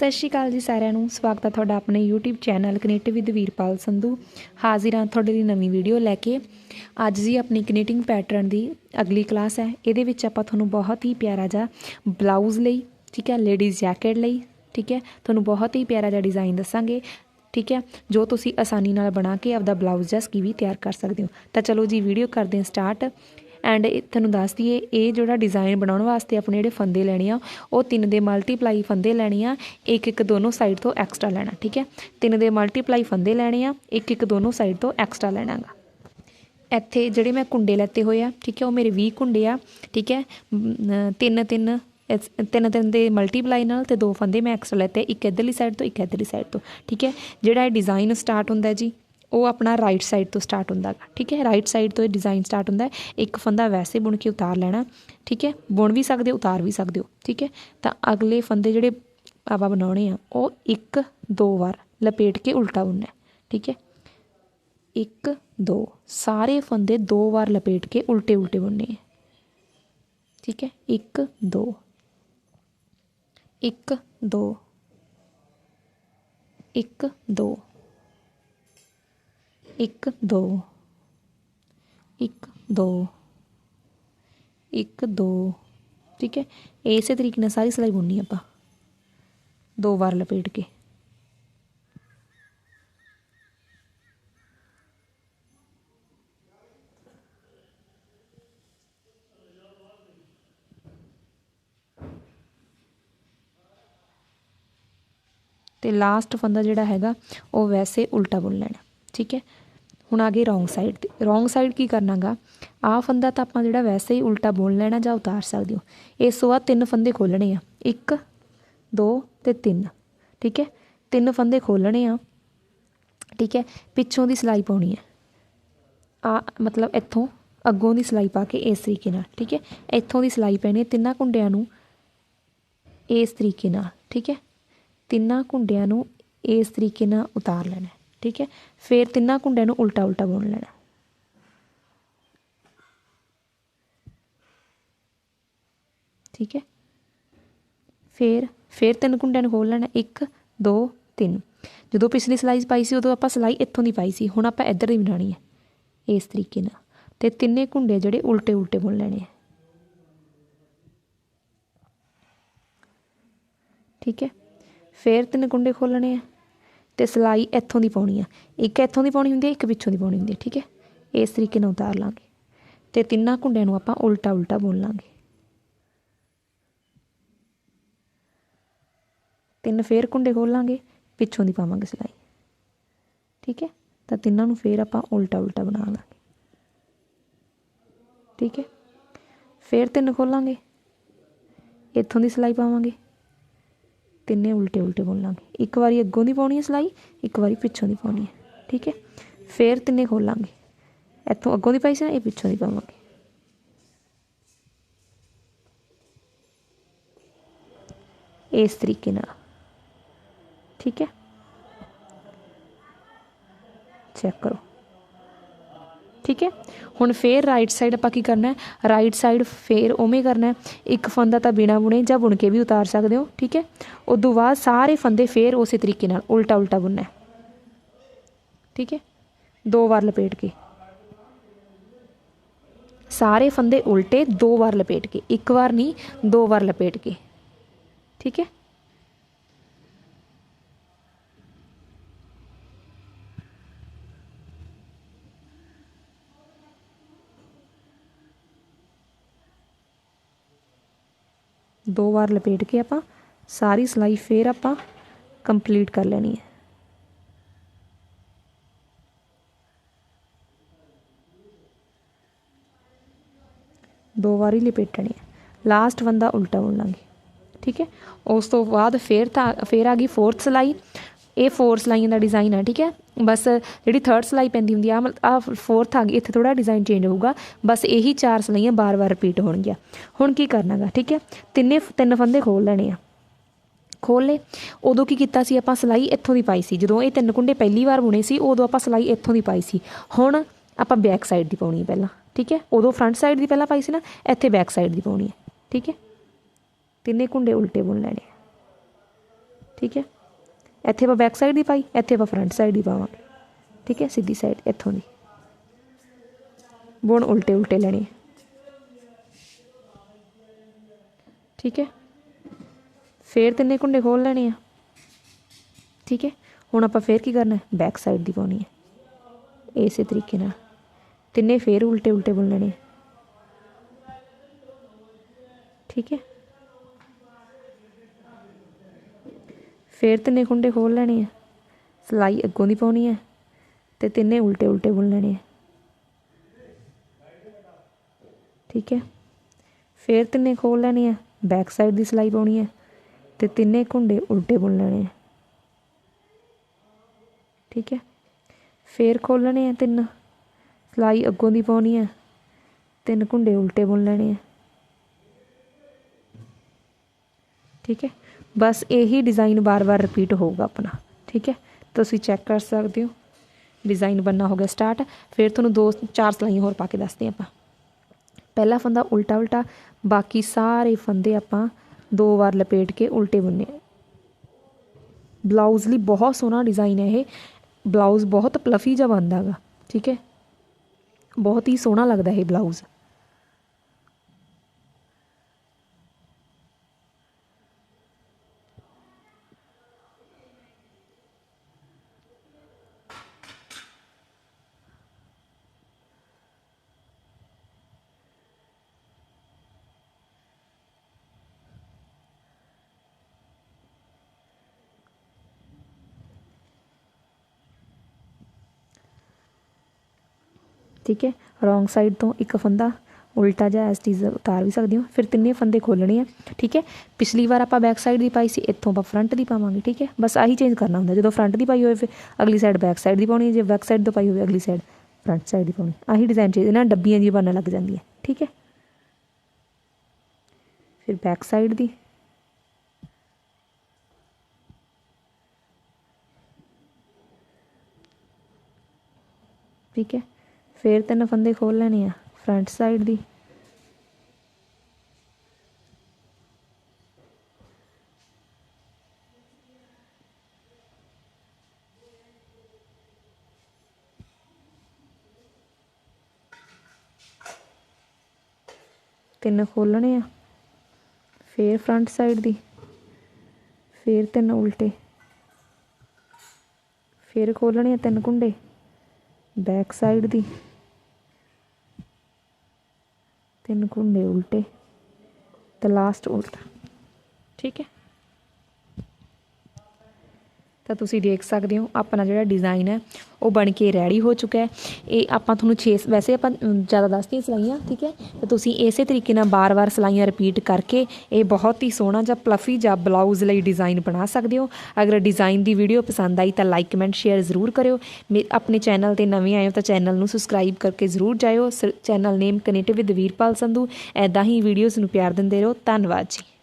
ਸਤਿ ਸ਼੍ਰੀ ਅਕਾਲ ਜੀ ਸਾਰਿਆਂ ਨੂੰ। ਸਵਾਗਤ ਹੈ ਤੁਹਾਡਾ ਆਪਣੇ YouTube channel connect with Veerpal Sandhu. ਹਾਜ਼ਰ ਹਾਂ ਤੁਹਾਡੇ ਲਈ ਨਵੀਂ ਵੀਡੀਓ ਲੈ ਕੇ। ਅੱਜ ਜੀ ਆਪਣੀ ਕਨੇਟਿੰਗ ਪੈਟਰਨ ਦੀ ਅਗਲੀ ਕਲਾਸ ਹੈ। ਇਹਦੇ ਵਿੱਚ ਆਪਾਂ ਤੁਹਾਨੂੰ ਬਹੁਤ ਹੀ ਪਿਆਰਾ ਜਿਹਾ ਬਲਾਊਜ਼ ਲਈ, ਠੀਕ ਹੈ, ਲੇਡੀਜ਼ ਜੈਕਟ ਲਈ, ਠੀਕ ਹੈ, ਤੁਹਾਨੂੰ ਬਹੁਤ ਹੀ ਪਿਆਰਾ ਜਿਹਾ ਡਿਜ਼ਾਈਨ ਦੱਸਾਂਗੇ, ਠੀਕ ਹੈ, ਜੋ ਤੁਸੀਂ ਆਸਾਨੀ ਨਾਲ ਬਣਾ ਕੇ ਆਪਦਾ ਬਲਾਊਜ਼ ਜਾਂ ਸਕੀ ਵੀ ਤਿਆਰ ਕਰ ਸਕਦੇ ਹੋ। ਤਾਂ ਚਲੋ ਜੀ, ਵੀਡੀਓ ਕਰਦੇ ਹਾਂ ਸਟਾਰਟ। ਐਂਡ ਤੁਹਾਨੂੰ ਦੱਸ ਦਈਏ, ਇਹ ਜਿਹੜਾ ਡਿਜ਼ਾਈਨ ਬਣਾਉਣ ਵਾਸਤੇ ਆਪਣੇ ਜਿਹੜੇ ਫੰਦੇ ਲੈਣੇ ਆ, ਉਹ ਤਿੰਨ ਦੇ ਮਲਟੀਪਲਾਈ ਫੰਦੇ ਲੈਣੇ ਆ, ਇੱਕ ਇੱਕ ਦੋਨੋਂ ਸਾਈਡ ਤੋਂ ਐਕਸਟਰਾ ਲੈਣਾ, ਠੀਕ ਹੈ? ਤਿੰਨ ਦੇ ਮਲਟੀਪਲਾਈ ਫੰਦੇ ਲੈਣੇ ਆ, ਇੱਕ ਇੱਕ ਦੋਨੋਂ ਸਾਈਡ ਤੋਂ ਐਕਸਟਰਾ ਲੈਣਾਗਾ ਇੱਥੇ ਜਿਹੜੇ ਮੈਂ ਕੁੰਡੇ ਲੈਤੇ ਹੋਏ ਆ, ਠੀਕ ਹੈ, ਉਹ ਮੇਰੇ 20 ਕੁੰਡੇ ਆ, ਠੀਕ ਹੈ? ਤਿੰਨ ਤਿੰਨ, ਇਸ- ਤਿੰਨ ਤਿੰਨ ਦੇ ਮਲਟੀਪਲਾਈ ਨਾਲ ਤੇ ਦੋ ਫੰਦੇ ਮੈਂ ਐਕਸਟਰਾ ਲੈਤੇ ਇੱਕ ਇੱਧਰਲੀ ਸਾਈਡ ਤੋਂ, ਇੱਕ ਇੱਧਰਲੀ ਸਾਈਡ ਤੋਂ, ਠੀਕ ਹੈ? ਜਿਹੜਾ ਇਹ ਡਿਜ਼ਾਈਨ ਸਟਾਰਟ ਹੁੰਦਾ ਜੀ ਉਹ ਆਪਣਾ ਰਾਈਟ ਸਾਈਡ ਤੋਂ ਸਟਾਰਟ ਹੁੰਦਾ ਗਾ, ਠੀਕ ਹੈ? ਰਾਈਟ ਸਾਈਡ ਤੋਂ ਇਹ ਡਿਜ਼ਾਈਨ ਸਟਾਰਟ ਹੁੰਦਾ ਇੱਕ ਫੰਦਾ ਵੈਸੇ ਬੁਣ ਕੇ ਉਤਾਰ ਲੈਣਾ, ਠੀਕ ਹੈ? ਬੁਣ ਵੀ ਸਕਦੇ ਹੋ, ਉਤਾਰ ਵੀ ਸਕਦੇ ਹੋ, ਠੀਕ ਹੈ? ਤਾਂ ਅਗਲੇ ਫੰਦੇ ਜਿਹੜੇ ਆਪਾਂ ਬਣਾਉਣੇ ਆ, ਉਹ ਇੱਕ, ਦੋ ਵਾਰ ਲਪੇਟ ਕੇ ਉਲਟਾ ਬੁਣਨਾ ਠੀਕ ਹੈ? ਇੱਕ, ਦੋ, ਸਾਰੇ ਫੰਦੇ ਦੋ ਵਾਰ ਲਪੇਟ ਕੇ ਉਲਟੇ ਉਲਟੇ ਬੁਣਨੇ ਹੈ, ਠੀਕ ਹੈ? ਇੱਕ, ਦੋ ਇੱਕ ਦੋ ਇੱਕ, ਦੋ ਇੱਕ, ਦੋ। ਇੱਕ ਦੋ। ਇੱਕ, ਦੋ। ਠੀਕ ਹੈ? ਇਸੇ ਤਰੀਕੇ ਨਾਲ ਸਾਰੀ ਸਿਲਾਈ ਬੁਣਨੀ ਆਪਾਂ। ਦੋ ਵਾਰ ਲਪੇਟ ਕੇ। ਤੇ ਲਾਸਟ ਫੰਦਾ ਜਿਹੜਾ ਹੈਗਾ, ਉਹ ਵੈਸੇ ਉਲਟਾ ਬੁਣ ਲੈਣਾ। ਠੀਕ ਹੈ? ਹੁਣ ਆ ਗਏ ਰੋਂਗ ਸਾਈਡ ਤੇ। ਰੋਂਗ ਸਾਈਡ ਕੀ ਕਰਨਾਗਾ? ਆਹ ਫੰਦਾ ਤਾਂ ਆਪਾਂ ਜਿਹੜਾ ਵੈਸੇ ਹੀ ਉਲਟਾ ਬੋਲ ਲੈਣਾ ਜਾਂ ਉਤਾਰ ਸਕਦੇ ਹੋ। ਇਸ ਤੋਂ ਬਾਅਦ ਤਿੰਨ ਫੰਦੇ ਖੋਲਣੇ ਆ। ਇੱਕ, ਦੋ ਤੇ ਤਿੰਨ। ਠੀਕ ਹੈ? ਤਿੰਨ ਫੰਦੇ ਖੋਲਣੇ ਆ। ਠੀਕ ਹੈ? ਪਿੱਛੋਂ ਦੀ ਸਿਲਾਈ ਪਾਉਣੀ ਹੈ। ਆ ਮਤਲਬ ਇੱਥੋਂ ਅੱਗੋਂ ਦੀ ਸਿਲਾਈ ਪਾ ਕੇ ਇਸ ਤਰੀਕੇ ਨਾਲ। ਠੀਕ ਹੈ? ਇੱਥੋਂ ਦੀ ਸਿਲਾਈ ਪੈਣੀ ਹੈ ਤਿੰਨਾਂ ਕੁੰਡਿਆਂ ਨੂੰ ਇਸ ਤਰੀਕੇ ਨਾਲ। ਠੀਕ ਹੈ? ਤਿੰਨਾਂ ਕੁੰਡਿਆਂ ਨੂੰ ਇਸ ਤਰੀਕੇ ਨਾਲ ਉਤਾਰ ਲੈਣਾ ਠੀਕ ਹੈ? ਫਿਰ ਤਿੰਨਾਂ ਕੁੰਡਿਆਂ ਨੂੰ ਉਲਟਾ ਉਲਟਾ ਬੁਣ ਲੈਣਾ। ਠੀਕ ਹੈ? ਫਿਰ ਫਿਰ ਤਿੰਨ ਕੁੰਡਿਆਂ ਨੂੰ ਖੋਲ ਲੈਣਾ। 1 2 3 ਜਦੋਂ ਪਿਛਲੀ ਸਲਾਈ ਪਾਈ ਸੀ, ਉਦੋਂ ਆਪਾਂ ਸਲਾਈ ਇੱਥੋਂ ਦੀ ਪਾਈ ਸੀ। ਹੁਣ ਆਪਾਂ ਇੱਧਰ ਦੀ ਬਣਾਉਣੀ ਹੈ, ਇਸ ਤਰੀਕੇ ਨਾਲ। ਤੇ ਤਿੰਨੇ ਕੁੰਡੇ ਜਿਹੜੇ ਉਲਟੇ ਉਲਟੇ ਬੁਣ ਲੈਣੇ ਆ। ਠੀਕ ਹੈ? ਫਿਰ ਤਿੰਨ ਕੁੰਡੇ ਖੋਲਣੇ ਆ। ਤੇ ਸਲਾਈ ਇੱਥੋਂ ਦੀ ਪਾਉਣੀ ਆ। ਇੱਕ ਇੱਥੋਂ ਦੀ ਪਾਉਣੀ ਹੁੰਦੀ ਹੈ ਇੱਕ ਪਿੱਛੋਂ ਦੀ ਪਾਉਣੀ ਹੁੰਦੀ ਹੈ ਠੀਕ ਹੈ? ਇਸ ਤਰੀਕੇ ਨਾਲ ਉਤਾਰ ਲਾਂਗੇ। ਤੇ ਤਿੰਨਾਂ ਕੁੰਡਿਆਂ ਨੂੰ ਆਪਾਂ ਉਲਟਾ ਉਲਟਾ ਬੁਣ ਲਾਂਗੇ। ਤਿੰਨ ਫੇਰ ਕੁੰਡੇ ਖੋਲਾਂਗੇ ਪਿੱਛੋਂ ਦੀ ਪਾਵਾਂਗੇ ਸਲਾਈ। ਠੀਕ ਹੈ? ਤਾਂ ਤਿੰਨਾਂ ਨੂੰ ਫੇਰ ਆਪਾਂ ਉਲਟਾ ਉਲਟਾ ਬਣਾ ਲਾਂਗੇ। ਠੀਕ ਹੈ? ਫੇਰ ਤਿੰਨ ਖੋਲਾਂਗੇ ਇੱਥੋਂ ਦੀ ਸਲਾਈ ਪਾਵਾਂਗੇ। ਤਿੰਨੇ ਉਲਟੇ ਉਲਟੇ ਬੋਲਾਂਗੇ ਇੱਕ ਵਾਰੀ ਅੱਗੋਂ ਦੀ ਪਾਉਣੀ ਹੈ ਸਲਾਈ, ਇੱਕ ਵਾਰੀ ਪਿੱਛੋਂ ਦੀ ਪਾਉਣੀ ਹੈ, ਠੀਕ ਹੈ? ਫੇਰ ਤਿੰਨੇ ਖੋਲਾਂਗੇ। ਇੱਥੋਂ ਅੱਗੋਂ ਦੀ ਪਾਈ ਸੀ ਨਾ, ਇਹ ਪਿੱਛੋਂ ਦੀ ਪਾਵਾਂਗੇ। ਇਸ ਤਰੀਕੇ ਨਾਲ। ਠੀਕ ਹੈ? ਚੈੱਕ ਕਰੋ। ਠੀਕ ਹੈ? ਹੁਣ ਫੇਰ ਰਾਈਟ ਸਾਈਡ ਆਪਾਂ ਕੀ ਕਰਨਾ ਹੈ? ਰਾਈਟ ਸਾਈਡ ਫੇਰ ਉਵੇਂ ਕਰਨਾ ਹੈ। ਇੱਕ ਫੰਦਾ ਤਾਂ ਬਿਨਾ ਬੁਣੇ ਜਾਂ ਬੁਣ ਕੇ ਵੀ ਉਤਾਰ ਸਕਦੇ ਹੋ, ਠੀਕ ਹੈ? ਉਦੋਂ ਬਾਅਦ ਸਾਰੇ ਫੰਦੇ ਫੇਰ ਉਸੇ ਤਰੀਕੇ ਨਾਲ ਉਲਟਾ ਉਲਟਾ ਬੁਣਨਾ ਹੈ। ਠੀਕ ਹੈ? ਦੋ ਵਾਰ ਲਪੇਟ ਕੇ। ਸਾਰੇ ਫੰਦੇ ਉਲਟੇ ਦੋ ਵਾਰ ਲਪੇਟ ਕੇ। ਇੱਕ ਵਾਰ ਨਹੀਂ, ਦੋ ਵਾਰ ਲਪੇਟ ਕੇ। ਠੀਕ ਹੈ? ਦੋ ਵਾਰ ਲਪੇਟ ਕੇ ਆਪਾਂ ਸਾਰੀ ਸਿਲਾਈ ਫੇਰ ਆਪਾਂ ਕੰਪਲੀਟ ਕਰ ਲੈਣੀ ਹੈ। ਦੋ ਵਾਰੀ ਲਪੇਟਣੀ ਹੈ। ਲਾਸਟ ਬੰਦਾ ਉਲਟਾ ਬੁਣ ਲਾਂਗੇ ਠੀਕ ਹੈ? ਉਸ ਤੋਂ ਬਾਅਦ ਫੇਰ ਤਾਂ, ਫੇਰ ਆ ਗਈ ਫੋਰਥ ਸਿਲਾਈ। ਇਹ ਫੋਰ ਸਲਾਈਆਂ ਦਾ ਡਿਜ਼ਾਈਨ ਆ, ਠੀਕ ਹੈ? ਬਸ ਜਿਹੜੀ ਥਰਡ ਸਲਾਈ ਪੈਂਦੀ ਹੁੰਦੀ ਆ ਆ ਫੋਰਥ ਆ ਗਈ, ਇੱਥੇ ਥੋੜਾ ਡਿਜ਼ਾਈਨ ਚੇਂਜ ਹੋਊਗਾ। ਬਸ ਇਹੀ ਚਾਰ ਸਲਾਈਆਂ ਬਾਰ-ਬਾਰ ਰਿਪੀਟ ਹੋਣਗੀਆਂ। ਹੁਣ ਕੀ ਕਰਨਾਗਾ, ਠੀਕ ਹੈ? ਤਿੰਨੇ ਤਿੰਨ ਫੰਦੇ ਖੋਲ ਲੈਣੇ ਆ। ਖੋਲ ਲਏ। ਉਦੋਂ ਕੀ ਕੀਤਾ ਸੀ ਆਪਾਂ, ਸਲਾਈ ਇੱਥੋਂ ਦੀ ਪਾਈ ਸੀ। ਜਦੋਂ ਇਹ ਤਿੰਨ ਕੁੰਡੇ ਪਹਿਲੀ ਵਾਰ ਬੁਣੇ ਸੀ, ਉਦੋਂ ਆਪਾਂ ਸਲਾਈ ਇੱਥੋਂ ਦੀ ਪਾਈ ਸੀ। ਹੁਣ ਆਪਾਂ ਬੈਕ ਸਾਈਡ ਦੀ ਪਾਉਣੀ ਹੈ ਪਹਿਲਾਂ, ਠੀਕ ਹੈ? ਉਦੋਂ ਫਰੰਟ ਸਾਈਡ ਦੀ ਪਹਿਲਾਂ ਪਾਈ ਸੀ ਨਾ, ਇੱਥੇ ਬੈਕ ਸਾਈਡ ਦੀ ਪਾਉਣੀ ਹੈ ਠੀਕ ਹੈ? ਤਿੰਨੇ ਕੁੰਡੇ ਉਲਟੇ ਬੁਣ ਲੈਣੇ ਆ। ਠੀਕ ਹੈ? ਇੱਥੇ ਆਪਾਂ ਬੈਕ ਸਾਈਡ ਦੀ ਪਾਈ, ਇੱਥੇ ਆਪਾਂ ਫਰੰਟ ਸਾਈਡ ਦੀ ਪਾਵਾਂਗੇ। ਠੀਕ ਹੈ, ਸਿੱਧੀ ਸਾਈਡ ਇੱਥੋਂ ਦੀ। ਬੁਣ ਉਲਟੇ ਉਲਟੇ ਲੈਣੇ ਠੀਕ ਹੈ, ਫੇਰ ਤਿੰਨੇ ਕੁੰਡੇ ਖੋਲ ਲੈਣੇ ਆ। ਠੀਕ ਹੈ, ਹੁਣ ਆਪਾਂ ਫੇਰ ਕੀ ਕਰਨਾ ਬੈਕ ਸਾਈਡ ਦੀ ਪਾਉਣੀ ਹੈ ਇਸੇ ਤਰੀਕੇ ਨਾਲ। ਤਿੰਨੇ ਫੇਰ ਉਲਟੇ ਉਲਟੇ ਬੁਣ ਲੈਣੇ ਠੀਕ ਹੈ ਫੇਰ ਤਿੰਨੇ ਕੁੰਡੇ ਖੋਲ ਲੈਣੇ ਆ। ਸਲਾਈ ਅੱਗੋਂ ਦੀ ਪਾਉਣੀ ਹੈ ਤੇ ਤਿੰਨੇ ਉਲਟੇ ਉਲਟੇ ਬੁਣ ਲੈਣੇ ਆ। ਠੀਕ ਹੈ? ਫੇਰ ਤਿੰਨੇ ਖੋਲ ਲੈਣੇ ਆ। ਬੈਕ ਸਾਈਡ ਦੀ ਸਲਾਈ ਪਾਉਣੀ ਹੈ ਤੇ ਤਿੰਨੇ ਕੁੰਡੇ ਉਲਟੇ ਬੁਣ ਲੈਣੇ ਆ। ਠੀਕ ਹੈ? ਫੇਰ ਖੋਲਣੇ ਆ ਤਿੰਨ। ਸਲਾਈ ਅੱਗੋਂ ਦੀ ਪਾਉਣੀ ਹੈ ਤਿੰਨ ਕੁੰਡੇ ਉਲਟੇ ਬੁਣ ਲੈਣੇ ਆ। ਠੀਕ ਹੈ? ਬਸ ਇਹੀ ਡਿਜ਼ਾਈਨ ਬਾਰ-ਬਾਰ ਰਿਪੀਟ ਹੋਊਗਾ ਆਪਣਾ, ਠੀਕ ਹੈ? ਤੁਸੀਂ ਚੈੱਕ ਕਰ ਸਕਦੇ ਹੋ। ਡਿਜ਼ਾਈਨ ਬੰਨਾ ਹੋ ਗਿਆ ਸਟਾਰਟ ਫਿਰ ਤੁਹਾਨੂੰ ਦੋ, ਚਾਰ ਸਲਾਈਆਂ ਹੋਰ ਪਾ ਕੇ ਦੱਸਦੇ ਆਪਾਂ। ਪਹਿਲਾ ਫੰਦਾ ਉਲਟਾ ਉਲਟਾ ਬਾਕੀ ਸਾਰੇ ਫੰਦੇ ਆਪਾਂ ਦੋ ਵਾਰ ਲਪੇਟ ਕੇ ਉਲਟੇ ਬੁੰਨੇ ਬਲਾਊਜ਼ ਲਈ ਬਹੁਤ ਸੋਹਣਾ ਡਿਜ਼ਾਈਨ ਹੈ ਇਹ। ਬਲਾਊਜ਼ ਬਹੁਤ ਪਲਫੀ ਜਿਹਾ ਬਣਦਾ ਹੈਗਾ ਠੀਕ ਹੈ? ਬਹੁਤ ਹੀ ਸੋਹਣਾ ਲੱਗਦਾ ਇਹ ਬਲਾਊਜ਼ ਠੀਕ ਹੈ? ਰੋਂਗ ਸਾਈਡ ਤੋਂ ਇੱਕ ਫੰਦਾ ਉਲਟਾ ਜਿਹਾ ਐਸ ਟੀਜ਼ ਉਤਾਰ ਵੀ ਸਕਦੇ ਹੋ। ਫਿਰ ਤਿੰਨੇ ਫੰਦੇ ਖੋਲਣੇ ਆ ਠੀਕ ਹੈ? ਪਿਛਲੀ ਵਾਰ ਆਪਾਂ ਬੈਕ ਸਾਈਡ ਦੀ ਪਾਈ ਸੀ ਇੱਥੋਂ ਆਪਾਂ ਫਰੰਟ ਦੀ ਪਾਵਾਂਗੇ ਠੀਕ ਹੈ? ਬਸ ਆਹੀ ਚੇਂਜ ਕਰਨਾ ਹੁੰਦਾ ਜਦੋਂ ਫਰੰਟ ਦੀ ਪਾਈ ਹੋਵੇ ਫਿਰ ਅਗਲੀ ਸਾਈਡ ਬੈਕ ਸਾਈਡ ਦੀ ਪਾਉਣੀ ਹੈ, ਜੇ ਬੈਕ ਸਾਈਡ ਤੋਂ ਪਾਈ ਹੋਵੇ ਅਗਲੀ ਸਾਈਡ ਫਰੰਟ ਸਾਈਡ ਦੀ ਪਾਉਣੀ। ਆਹੀ ਡਿਜ਼ਾਈਨ ਚੇਂਜ ਇਹਨਾਂ ਡੱਬੀਆਂ ਜੀ ਬਣਨ ਲੱਗ ਜਾਂਦੀਆਂ ਠੀਕ ਹੈ? ਫਿਰ ਬੈਕ ਸਾਈਡ ਦੀ। ਠੀਕ ਹੈ? ਫਿਰ ਤਿੰਨ ਫੰਦੇ ਖੋਲ ਲੈਣੇ ਆ ਫਰੰਟ ਸਾਈਡ ਦੀ। ਤਿੰਨ ਖੋਲਣੇ ਆ, ਫਿਰ ਫਰੰਟ ਸਾਈਡ ਦੀ, ਫਿਰ ਤਿੰਨ ਉਲਟੇ। ਫਿਰ ਖੋਲਣੇ ਆ ਤਿੰਨ ਕੁੰਡੇ ਬੈਕ ਸਾਈਡ ਦੀ। ਤਿੰਨ ਕੁੰਡੇ ਉਲਟੇ ਤੇ ਲਾਸਟ ਉਲਟਾ। ਠੀਕ ਹੈ? ਤਾਂ ਤੁਸੀਂ ਦੇਖ ਸਕਦੇ ਹੋ, ਆਪਣਾ ਜਿਹੜਾ ਡਿਜ਼ਾਈਨ ਹੈ, ਉਹ ਬਣ ਕੇ ਰੈਡੀ ਹੋ ਚੁੱਕਾ ਹੈ। ਇਹ ਆਪਾਂ ਤੁਹਾਨੂੰ 6 ਵੈਸੇ ਆਪਾਂ ਜ਼ਿਆਦਾ ਦੱਸਦੀਆਂ ਸਲਾਈਆਂ, ਠੀਕ ਹੈ? ਤਾਂ ਤੁਸੀਂ ਇਸੇ ਤਰੀਕੇ ਨਾਲ ਬਾਰ-ਬਾਰ ਸਲਾਈਆਂ ਰਿਪੀਟ ਕਰਕੇ, ਇਹ ਬਹੁਤ ਹੀ ਸੋਹਣਾ ਜਾਂ ਪਲਫੀ ਜਾਂ ਬਲਾਊਜ਼ ਲਈ ਡਿਜ਼ਾਈਨ ਬਣਾ ਸਕਦੇ ਹੋ। ਅਗਰ ਡਿਜ਼ਾਈਨ ਦੀ ਵੀਡੀਓ ਪਸੰਦ ਆਈ ਤਾਂ ਲਾਈਕ ਕਮੈਂਟ ਸ਼ੇਅਰ ਜ਼ਰੂਰ ਕਰਿਓ। ਮੇ- ਆਪਣੇ ਚੈਨਲ ਤੇ ਨਵੇਂ ਆਏ ਹੋ ਤਾਂ ਚੈਨਲ ਨੂੰ ਸਬਸਕ੍ਰਾਈਬ ਕਰਕੇ ਜ਼ਰੂਰ ਜਾਇਓ। Channel name connect with Veerpal Sandhu. ਐਦਾਂ ਹੀ ਵੀਡੀਓਜ਼ ਨੂੰ ਪਿਆਰ ਦਿੰਦੇ ਰਹੋ। ਧੰਨਵਾਦ ਜੀ।